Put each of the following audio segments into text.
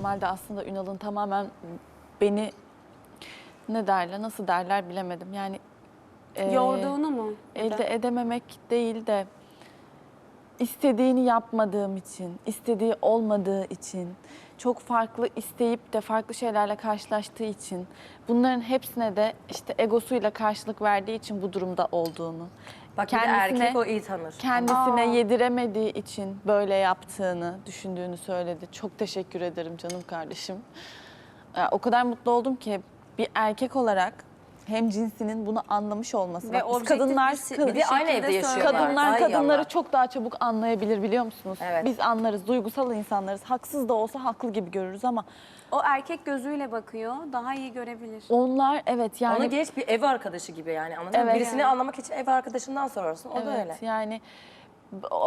Kemal de aslında Ünal'ın tamamen beni ne derler, nasıl derler bilemedim. Yani e, Yorduğunu mu? elde edememek değil de istediğini yapmadığım için, istediği olmadığı için, çok farklı isteyip de farklı şeylerle karşılaştığı için, bunların hepsine de işte egosuyla karşılık verdiği için bu durumda olduğunu, Bak bir kendisine- erkek o iyi tanır. kendisine Aa. yediremediği için böyle yaptığını düşündüğünü söyledi. Çok teşekkür ederim canım kardeşim. O kadar mutlu oldum ki bir erkek olarak hem cinsinin bunu anlamış olması. Ve Bak biz objektif kadınlar bir si- kız- Bir de aynı şekilde evde yaşıyorlar. Kadınlar Ay kadınları çok daha çabuk anlayabilir biliyor musunuz? Evet. Biz anlarız, duygusal insanlarız. Haksız da olsa haklı gibi görürüz ama O erkek gözüyle bakıyor, daha iyi görebilir. onlar evet yani Onu geç bir ev arkadaşı gibi yani anladın mı? Evet. Birisini Yani. anlamak için ev arkadaşından sorarsın. O da öyle. Evet yani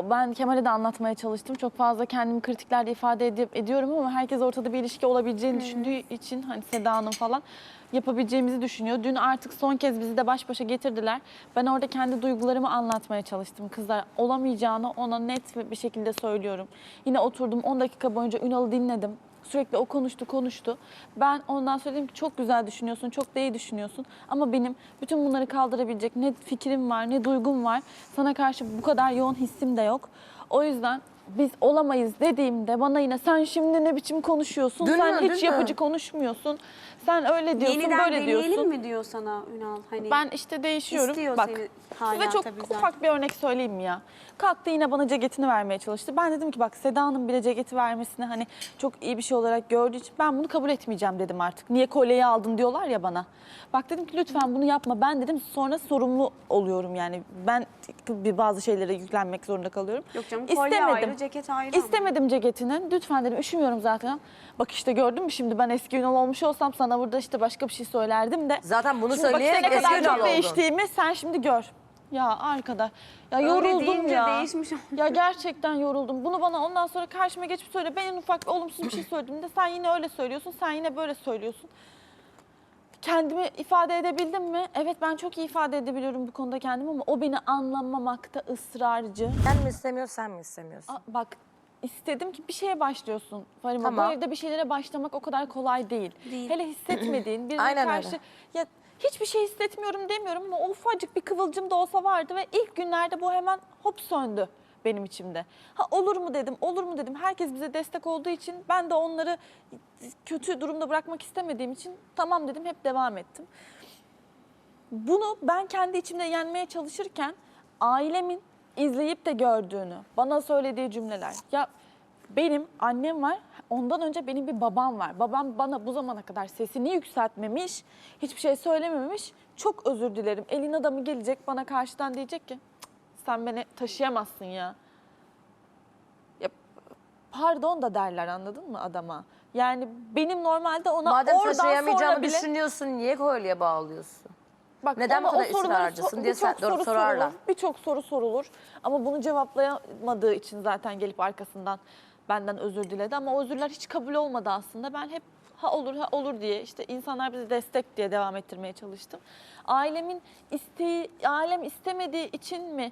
ben Kemal'e de anlatmaya çalıştım. Çok fazla kendimi kritiklerde ifade edip, ediyorum ama herkes ortada bir ilişki olabileceğini düşündüğü için hani Seda Hanım falan yapabileceğimizi düşünüyor. Dün artık son kez bizi de baş başa getirdiler. Ben orada kendi duygularımı anlatmaya çalıştım kızlar. Olamayacağını ona net bir şekilde söylüyorum. Yine oturdum 10 dakika boyunca Ünal'ı dinledim. Sürekli o konuştu konuştu. Ben ondan söyledim ki çok güzel düşünüyorsun, çok da iyi düşünüyorsun. Ama benim bütün bunları kaldırabilecek ne fikrim var, ne duygum var. Sana karşı bu kadar yoğun hissim de yok. O yüzden biz olamayız dediğimde bana yine sen şimdi ne biçim konuşuyorsun, Dün sen mü, hiç yapıcı konuşmuyorsun, sen öyle diyorsun, Yeniden böyle deneyelim diyorsun. mi diyor sana Ünal? Hani Ben işte değişiyorum. İstiyor Bak seni hala size çok zaten. ufak bir örnek söyleyeyim mi ya? Kalktı yine bana ceketini vermeye çalıştı. Ben dedim ki bak Seda'nın bile ceketi vermesini hani çok iyi bir şey olarak gördüğü için ben bunu kabul etmeyeceğim dedim artık. Niye kolyeyi aldın diyorlar ya bana. Bak dedim ki lütfen bunu yapma. Ben dedim sonra sorumlu oluyorum yani. Ben bir bazı şeylere yüklenmek zorunda kalıyorum. Yok canım, kolye ayrı, ceket ayrı ama. İstemedim ceketinin. Lütfen dedim üşümüyorum zaten. Bak işte gördün mü şimdi ben eski Ünal olmuş olsam sana burada işte başka bir şey söylerdim de. Zaten bunu Şimdi bak söyleyerek işte ne eski kadar çok oldun. değiştiğimi sen şimdi gör. Ya arkada. Ya Öyle yoruldum deyince ya. değişmiş Ya gerçekten yoruldum. Bunu bana ondan sonra karşıma geçip söyle. Ben en ufak bir olumsuz bir şey söylediğimde sen yine öyle söylüyorsun. Sen yine böyle söylüyorsun. Kendimi ifade edebildim mi? Evet ben çok iyi ifade edebiliyorum bu konuda kendimi ama o beni anlamamakta ısrarcı. Sen mi istemiyorsun sen mi istemiyorsun? Aa, bak istedim ki bir şeye başlıyorsun Farima. Tamam. Bu evde bir şeylere başlamak o kadar kolay değil. Değil. Hele hissetmediğin birine Aynen karşı öyle. ya hiçbir şey hissetmiyorum demiyorum ama ufacık bir kıvılcım da olsa vardı ve ilk günlerde bu hemen hop söndü benim içimde. Ha olur mu dedim, olur mu dedim. Herkes bize destek olduğu için ben de onları kötü durumda bırakmak istemediğim için tamam dedim hep devam ettim. Bunu ben kendi içimde yenmeye çalışırken ailemin izleyip de gördüğünü, bana söylediği cümleler. Ya benim annem var, ondan önce benim bir babam var. Babam bana bu zamana kadar sesini yükseltmemiş, hiçbir şey söylememiş. Çok özür dilerim. Elin adamı gelecek bana karşıdan diyecek ki "Cık, sen beni taşıyamazsın ya. ya pardon da derler anladın mı adama? Yani benim normalde ona Madem oradan sonra taşıyamayacağımı bile... düşünüyorsun niye kolye bağlıyorsun? Bak Neden bu kadar ısrarcısın diye sen- soru sorarlar. Birçok soru sorulur ama bunu cevaplayamadığı için zaten gelip arkasından benden özür diledi ama o özürler hiç kabul olmadı aslında. Ben hep ha olur ha olur diye işte insanlar bize destek diye devam ettirmeye çalıştım. Ailemin isteği, ailem istemediği için mi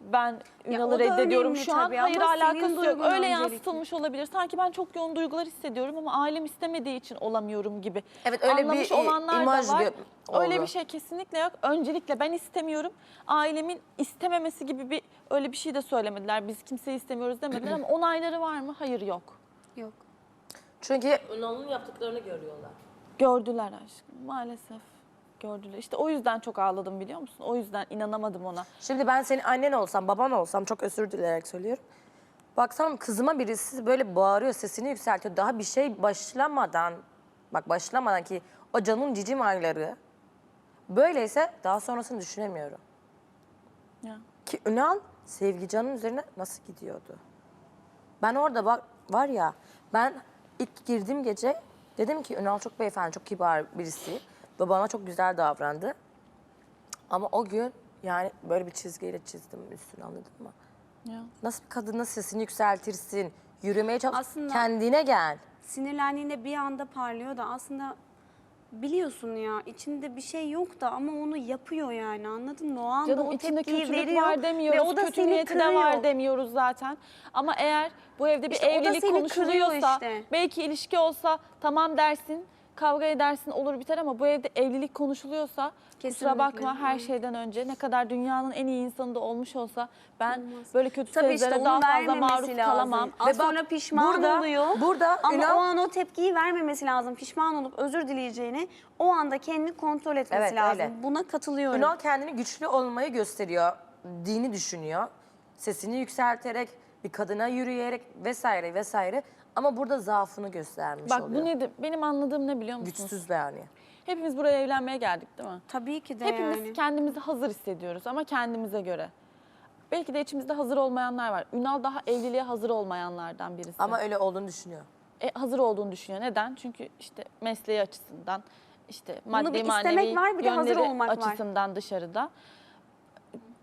ben Ünal'ı o da reddediyorum önemli şu an? tabii Hayır senin alakası yok. duygun Öyle öncelikli. yansıtılmış olabilir. Sanki ben çok yoğun duygular hissediyorum ama ailem istemediği için olamıyorum gibi. Evet, öyle bir Anlamış i- olanlar imaj da var. gö- Öyle oldu. bir şey kesinlikle yok. Öncelikle ben istemiyorum. Ailemin istememesi gibi bir öyle bir şey de söylemediler. Biz kimseyi istemiyoruz demediler ama onayları var mı? Hayır yok. Yok. Çünkü Ünal'ın yaptıklarını görüyorlar. Gördüler aşkım maalesef. Gördüler. İşte o yüzden çok ağladım biliyor musun? O yüzden inanamadım ona. Şimdi ben senin annen olsam, baban olsam çok özür dileyerek söylüyorum. Baksana kızıma birisi böyle bağırıyor, sesini yükseltiyor. Daha bir şey başlamadan, bak başlamadan ki o canın cicim ayları böyleyse daha sonrasını düşünemiyorum. Ya. Ki Ünal Sevgican'ın üzerine nasıl gidiyordu? Ben orada bak var ya ben ilk girdiğim gece dedim ki Ünal çok beyefendi, çok kibar birisi ve bana çok güzel davrandı. Ama o gün yani böyle bir çizgiyle çizdim üstünü anladın mı? Ya. Nasıl bir kadının sesini yükseltirsin, yürümeye çalış, Aslında- kendine gel. Sinirlendiğinde bir anda parlıyor da aslında biliyorsun ya içinde bir şey yok da ama onu yapıyor yani anladın mı? O anda Canım o içinde tepkiyi kötülük veriyor var ve demiyoruz, o da kötü seni niyeti de kırıyor. var demiyoruz zaten. Ama eğer bu evde bir İşte o da evlilik seni konuşuluyorsa, işte. belki ilişki olsa tamam dersin, kavga edersin olur biter ama bu evde evlilik konuşuluyorsa Kesinlikle. kusura bakma her şeyden önce ne kadar dünyanın en iyi insanı da olmuş olsa ben Olmaz. böyle kötü Tabii işte sözlere onu daha fazla vermemesi maruz lazım. kalamam. Az Ve bak, sonra pişman burada- oluyor. burada ama Ünal- o an o tepkiyi vermemesi lazım. Pişman olup özür dileyeceğini o anda kendini kontrol etmesi Evet, lazım. öyle. Buna katılıyorum. Ünal kendini güçlü olmayı gösteriyor. Dini düşünüyor. Sesini yükselterek, bir kadına yürüyerek vesaire vesaire. Ama burada zaafını göstermiş Bak oluyor. bu nedir? Benim anladığım ne biliyor musunuz? Güçsüz yani. Hepimiz buraya evlenmeye geldik değil mi? Tabii ki de Hepimiz yani. kendimizi hazır hissediyoruz ama kendimize göre. Belki de içimizde hazır olmayanlar var. Ünal daha evliliğe hazır olmayanlardan birisi. Ama öyle olduğunu düşünüyor. E, hazır olduğunu düşünüyor. Neden? Çünkü işte mesleği açısından, işte maddi bir manevi istemek var, bir de hazır yönleri olmak var. açısından dışarıda.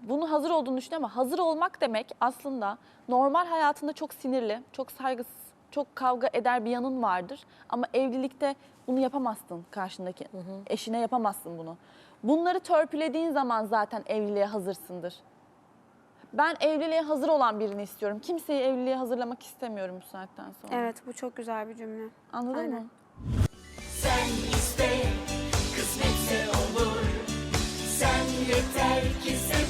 Bunu hazır olduğunu düşünüyor ama hazır olmak demek aslında normal hayatında çok sinirli, çok saygısız, çok kavga eder bir yanın vardır. Ama evlilikte bunu yapamazsın karşındaki eşine yapamazsın bunu. Bunları törpülediğin zaman zaten evliliğe hazırsındır. Ben evliliğe hazır olan birini istiyorum. Kimseyi evliliğe hazırlamak istemiyorum bu saatten sonra. Evet bu çok güzel bir cümle. Anladın Aynen. mı? Sen iste, kısmetse olur. Sen yeter ki sen